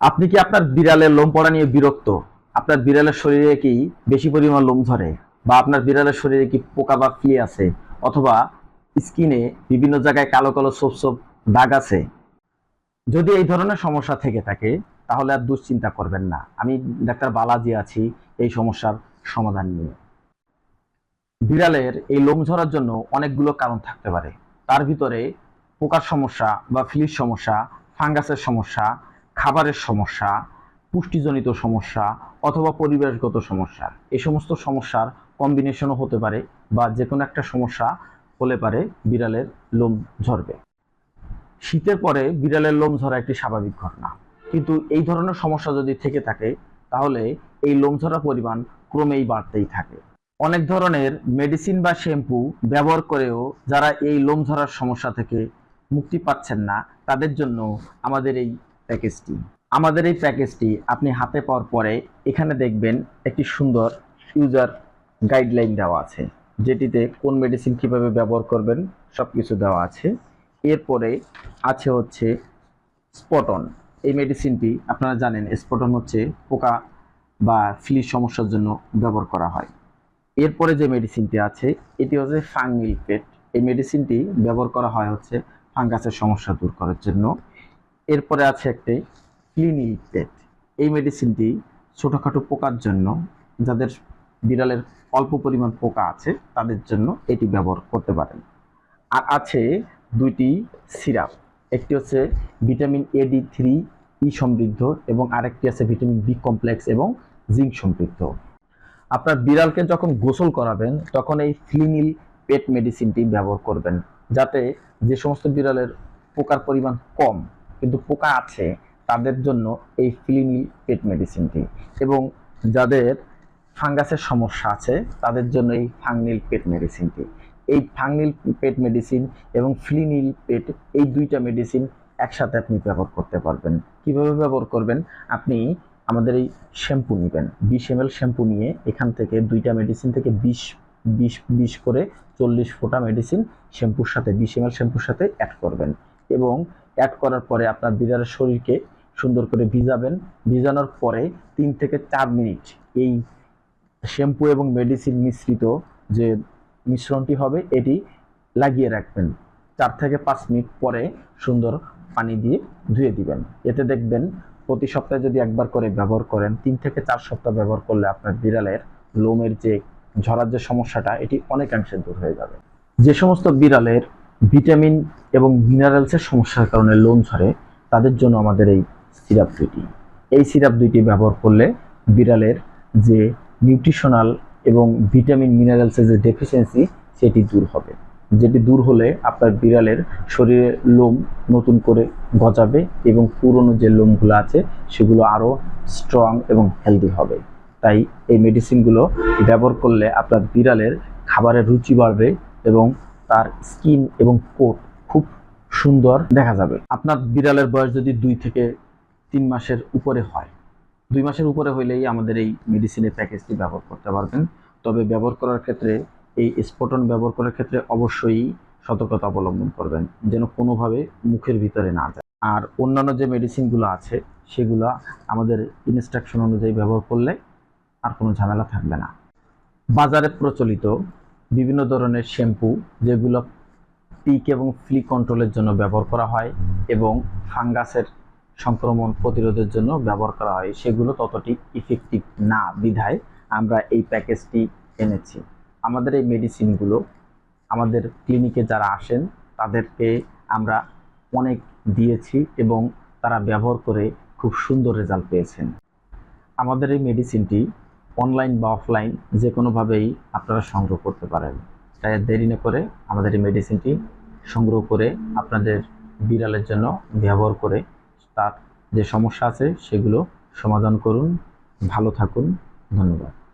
আপনি কি আপনার বিড়ালের লোম পড়া নিয়ে বিরক্ত? আপনার বিড়ালের শরীরে কি বেশি পরিমাণ লোম ধরে? বা আপনার বিড়ালের শরীরে কি পোকা বা ফ্লি আছে? অথবা স্কিনে বিভিন্ন জায়গায় কালো কালো সোপ সোপ দাগ আছে? যদি এই ধরনের সমস্যা থেকে থাকে, তাহলে আর দুশ্চিন্তা করবেন না। আমি ডাক্তার বালাজি আছি এই সমস্যার সমাধান নিয়ে। বিড়ালের এই লোম ঝরার জন্য অনেকগুলো কারণ থাকতে পারে। তার ভিতরে পোকার সমস্যা বা ফ্লির সমস্যা, ফাঙ্গাসের সমস্যা খাবারের সমস্যা, পুষ্টিজনিত সমস্যা অথবা পরিবেশগত সমস্যা এই সমস্ত সমস্যার কম্বিনেশনও হতে পারে বা যে কোনো একটা সমস্যা হলে পারে বিড়ালের লোম ঝরবে। শীতের পরে বিড়ালের লোম ঝরা একটি স্বাভাবিক ঘটনা। কিন্তু এই ধরনের সমস্যা যদি থেকে থাকে, তাহলে এই লোম ঝরা পরিমাণ ক্রমেই বাড়তেই থাকে। অনেক ধরনের মেডিসিন বা শ্যাম্পু ব্যবহার করেও যারা এই লোম ঝরার সমস্যা থেকে মুক্তি পাচ্ছেন না, তাদের জন্য আমাদের এই প্যাকেজটি। আমাদের এই প্যাকেজটি আপনি হাতে পাওয়ার পরে এখানে দেখবেন একটি সুন্দর ইউজার গাইডলাইন দেওয়া আছে, যেটিতে কোন মেডিসিন কীভাবে ব্যবহার করবেন সব কিছু দেওয়া আছে। এরপরে আছে হচ্ছে স্পটন এই মেডিসিনটি আপনারা জানেন স্পটন হচ্ছে পোকা বা ফ্লির সমস্যার জন্য ব্যবহার করা হয়। এরপরে যে মেডিসিনটি আছে, এটি হচ্ছে ফাঙ্গিল পেট এই মেডিসিনটি ব্যবহার করা হয় হচ্ছে ফাঙ্গাসের সমস্যা দূর করার জন্য। এরপরে আছে একটি ক্লিনিল পেট এই মেডিসিনটি ছোটোখাটো পোকার জন্য, যাদের বিড়ালের অল্প পরিমাণ পোকা আছে, তাদের জন্য এটি ব্যবহার করতে পারেন। আর আছে দুইটি সিরাপ, একটি হচ্ছে vitamin A D three E সমৃদ্ধ এবং আরেকটি আছে ভিটামিন বি কমপ্লেক্স এবং জিঙ্ক সমৃদ্ধ। আপনার বিড়ালকে যখন গোসল করাবেন, তখন এই ফ্লিনিল পেট মেডিসিনটি ব্যবহার করবেন, যাতে যে সমস্ত বিড়ালের পোকার পরিমাণ কম কিন্তু পোকা আছে, তাদের জন্য এই ফ্লিনিল পেট মেডিসিনটি। এবং যাদের ফাঙ্গাসের সমস্যা আছে, তাদের জন্য এই ফাংনিল পেট মেডিসিনটি। এই ফাংনিল পেট মেডিসিন এবং ফ্লিনিল পেট, এই দুইটা মেডিসিন একসাথে আপনি ব্যবহার করতে পারবেন। কীভাবে ব্যবহার করবেন? আপনি আমাদের এই শ্যাম্পু নেবেন। বিশ এম শ্যাম্পু নিয়ে এখান থেকে দুইটা মেডিসিন থেকে বিশ বিশ বিশ করে চল্লিশ ফোটা মেডিসিন শ্যাম্পুর সাথে, বিশ এম শ্যাম্পুর সাথে অ্যাড করবেন। এবং অ্যাড করার পরে আপনার বিড়ালের শরীরকে সুন্দর করে ভিজাবেন। ভিজানোর পরে তিন থেকে চার মিনিট এই শ্যাম্পু এবং মেডিসিন মিশ্রিত যে মিশ্রণটি হবে, এটি লাগিয়ে রাখবেন। চার থেকে পাঁচ মিনিট পরে সুন্দর পানি দিয়ে ধুয়ে দিবেন। এতে দেখবেন প্রতি সপ্তাহে যদি একবার করে ব্যবহার করেন, তিন থেকে চার সপ্তাহ ব্যবহার করলে আপনার বিড়ালের লোমের যে ঝরার যে সমস্যাটা, এটি অনেকাংশে দূর হয়ে যাবে। যে সমস্ত বিড়ালের ভিটামিন এবং মিনারেলসের সমস্যার কারণে লোম ঝরে, তাদের জন্য আমাদের এই সিরাপ দুইটি। এই সিরাপ দুইটি ব্যবহার করলে বিড়ালের যে নিউট্রিশনাল এবং ভিটামিন মিনারেলসের যে ডেফিসিয়েন্সি সেটি দূর হবে। যেটি দূর হলে আপনার বিড়ালের শরীরে লোম নতুন করে গজাবে এবং পুরনো যে লোমগুলো আছে, সেগুলো আরও স্ট্রং এবং হেলদি হবে। তাই এই মেডিসিনগুলো ব্যবহার করলে আপনার বিড়ালের খাবারের রুচি বাড়বে এবং তার স্কিন এবং কোট খুব সুন্দর দেখা যাবে। আপনার বিড়ালের বয়স যদি দুই থেকে তিন মাসের উপরে হয়, দুই মাসের উপরে হইলেই আমাদের এই মেডিসিনের প্যাকেজটি ব্যবহার করতে পারবেন। তবে ব্যবহার করার ক্ষেত্রে, এই স্পটন ব্যবহার করার ক্ষেত্রে অবশ্যই সতর্কতা অবলম্বন করবেন, যেন কোনোভাবে মুখের ভিতরে না যায়। আর অন্যান্য যে মেডিসিনগুলো আছে, সেগুলো আমাদের ইনস্ট্রাকশন অনুযায়ী ব্যবহার করলে আর কোনো ঝামেলা থাকবে না। বাজারে প্রচলিত বিভিন্ন ধরনের শ্যাম্পু, যেগুলো পিক এবং ফ্লি কন্ট্রোলের জন্য ব্যবহার করা হয় এবং ফাঙ্গাসের সংক্রমণ প্রতিরোধের জন্য ব্যবহার করা হয়। সেগুলো ততটি ইফেক্টিভ না বিধায় আমরা এই প্যাকেজটি এনেছি। আমাদের এই মেডিসিনগুলো আমাদের ক্লিনিকে যারা আসেন, তাদেরকে আমরা অনেক দিয়েছি এবং তারা ব্যবহার করে খুব সুন্দর রেজাল্ট পেয়েছেন। আমাদের এই মেডিসিনটি অনলাইন বা অফলাইন যে কোনোভাবেই আপনারা সংগ্রহ করতে পারেন। তাই দেরি না করে আমাদের এই মেডিসিনটি সংগ্রহ করে আপনাদের বিড়ালের জন্য ব্যবহার করে তার যে সমস্যা আছে সেগুলো সমাধান করুন। ভালো থাকুন। ধন্যবাদ।